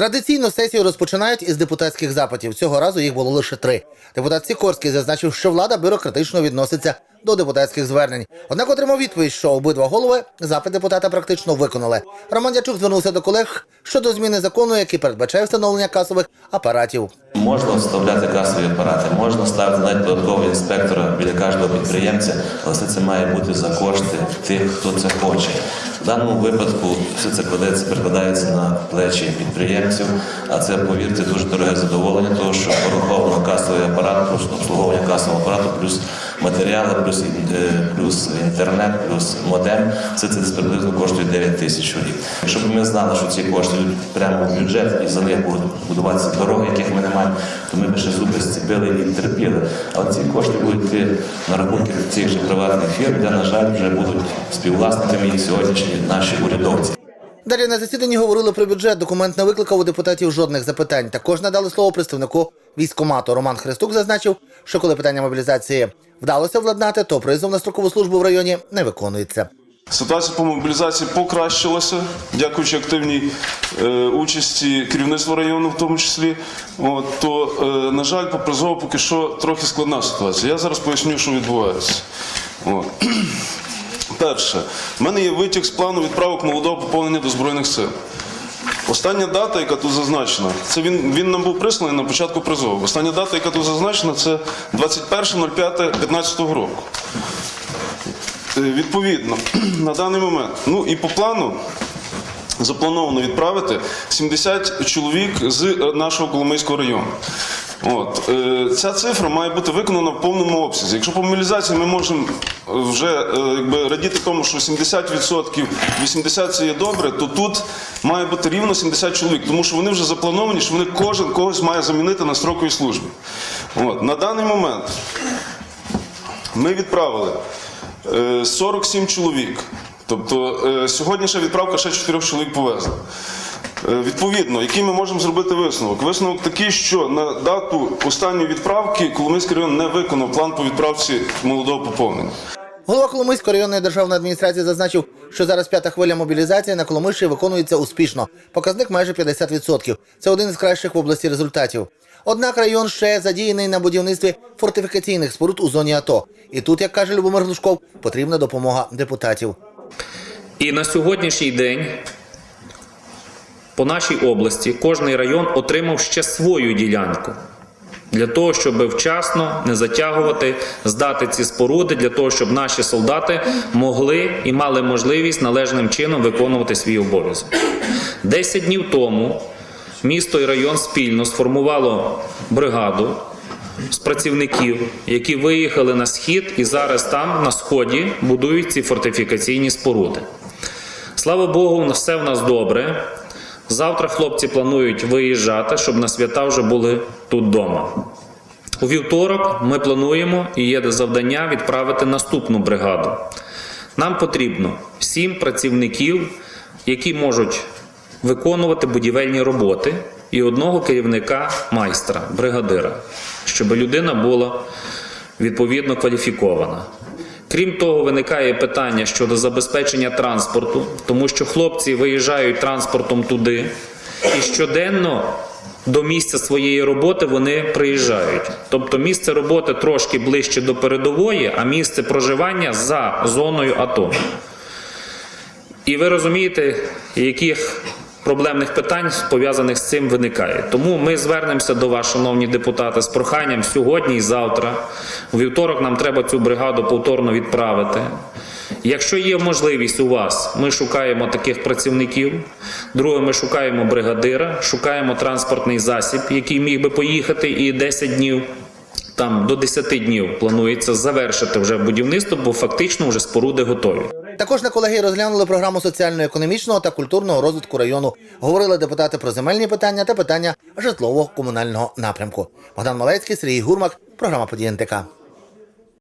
Традиційно сесію розпочинають із депутатських запитів. Цього разу їх було лише три. Депутат Сікорський зазначив, що влада бюрократично відноситься до депутатських звернень. Однак отримав відповідь, що обидва голови запит депутата практично виконали. Роман Дячук звернувся до колег щодо зміни закону, який передбачає встановлення касових апаратів. Можна вставляти касові апарати, можна ставити навіть додаткового інспектора біля кожного підприємця, але все це має бути за кошти тих, хто це хоче. В даному випадку все це кладеться, перекладається на плечі підприємців, а це, повірте, дуже дороге задоволення, тому що пораховано касовий апарат, плюс обслуговування касового апарату, плюс матеріали, плюс, е, плюс інтернет, плюс модем. Все це десь приблизно коштує 9 тисяч рік. Якщо б ми знали, що ці кошти йдуть прямо в бюджет і за них будуть будуватися дороги, яких ми не маємо, то ми б ще зуби зціпили і терпіли. Але ці кошти будуть на рахунки цих же приватних фірм, де, на жаль, вже будуть співвласниками їх сьогоднішні наші урядовці. Далі на засіданні говорили про бюджет. Документ не викликав у депутатів жодних запитань. Також надали слово представнику військкомату. Роман Христук зазначив, що коли питання мобілізації вдалося владнати, то призов на строкову службу в районі не виконується. Ситуація по мобілізації покращилася, дякуючи активній е, участі керівництва району, в тому числі. От, то, е, на жаль, по призову поки що трохи складна ситуація. Я зараз поясню, що відбувається. От. Перше, в мене є витяг з плану відправок молодого поповнення до Збройних сил. Остання дата, яка тут зазначена, це він, він нам був присланий на початку призову. Остання дата, яка тут зазначена, це 21.05.15 року. Е, Відповідно, на даний момент. Ну і по плану заплановано відправити 70 чоловік з е, нашого Коломийського району. От, е, ця цифра має бути виконана в повному обсязі. Якщо по мобілізації ми можемо е, вже е, якби, радіти тому, що 70%, 80% це є добре, то тут має бути рівно 70 чоловік, тому що вони вже заплановані, що вони кожен когось має замінити на строковій службі. От, на даний момент ми відправили е, 47 чоловік. Тобто е, сьогоднішня відправка ще 4 чоловік повезла. Е, Відповідно, який ми можемо зробити висновок? Висновок такий, що на дату останньої відправки Коломийський район не виконав план по відправці молодого поповнення. Голова Коломийської районної державної адміністрації зазначив, що зараз п'ята хвиля мобілізації на Коломийщині виконується успішно. Показник майже 50%. Це один із кращих в області результатів. Однак район ще задіяний на будівництві фортифікаційних споруд у зоні АТО. І тут, як каже Любомир Глушков, потрібна допомога депутатів. І на сьогоднішній день по нашій області кожний район отримав ще свою ділянку. Для того, щоб вчасно не затягувати, здати ці споруди, для того, щоб наші солдати могли і мали можливість належним чином виконувати свій обов'язок. Десять днів тому місто і район спільно сформувало бригаду з працівників, які виїхали на схід і зараз там, на сході, будують ці фортифікаційні споруди. Слава Богу, все в нас добре. Завтра хлопці планують виїжджати, щоб на свята вже були тут вдома. У вівторок ми плануємо і є завдання відправити наступну бригаду. Нам потрібно сім працівників, які можуть виконувати будівельні роботи, і одного керівника майстра, бригадира, щоб людина була відповідно кваліфікована. Крім того, виникає питання щодо забезпечення транспорту, тому що хлопці виїжджають транспортом туди, і щоденно до місця своєї роботи вони приїжджають. Тобто місце роботи трошки ближче до передової, а місце проживання за зоною АТО. І ви розумієте, яких проблемних питань пов'язаних з цим виникає. Тому ми звернемося до вас, шановні депутати, з проханням сьогодні і завтра. У вівторок нам треба цю бригаду повторно відправити. Якщо є можливість у вас, ми шукаємо таких працівників. Друге, ми шукаємо бригадира, шукаємо транспортний засіб, який міг би поїхати і 10 днів. Там до 10 днів планується завершити вже будівництво, бо фактично вже споруди готові. Також на колегії розглянули програму соціально-економічного та культурного розвитку району. Говорили депутати про земельні питання та питання житлово-комунального напрямку. Богдан Малецький, Сергій Гурмак, програма «Події НТК».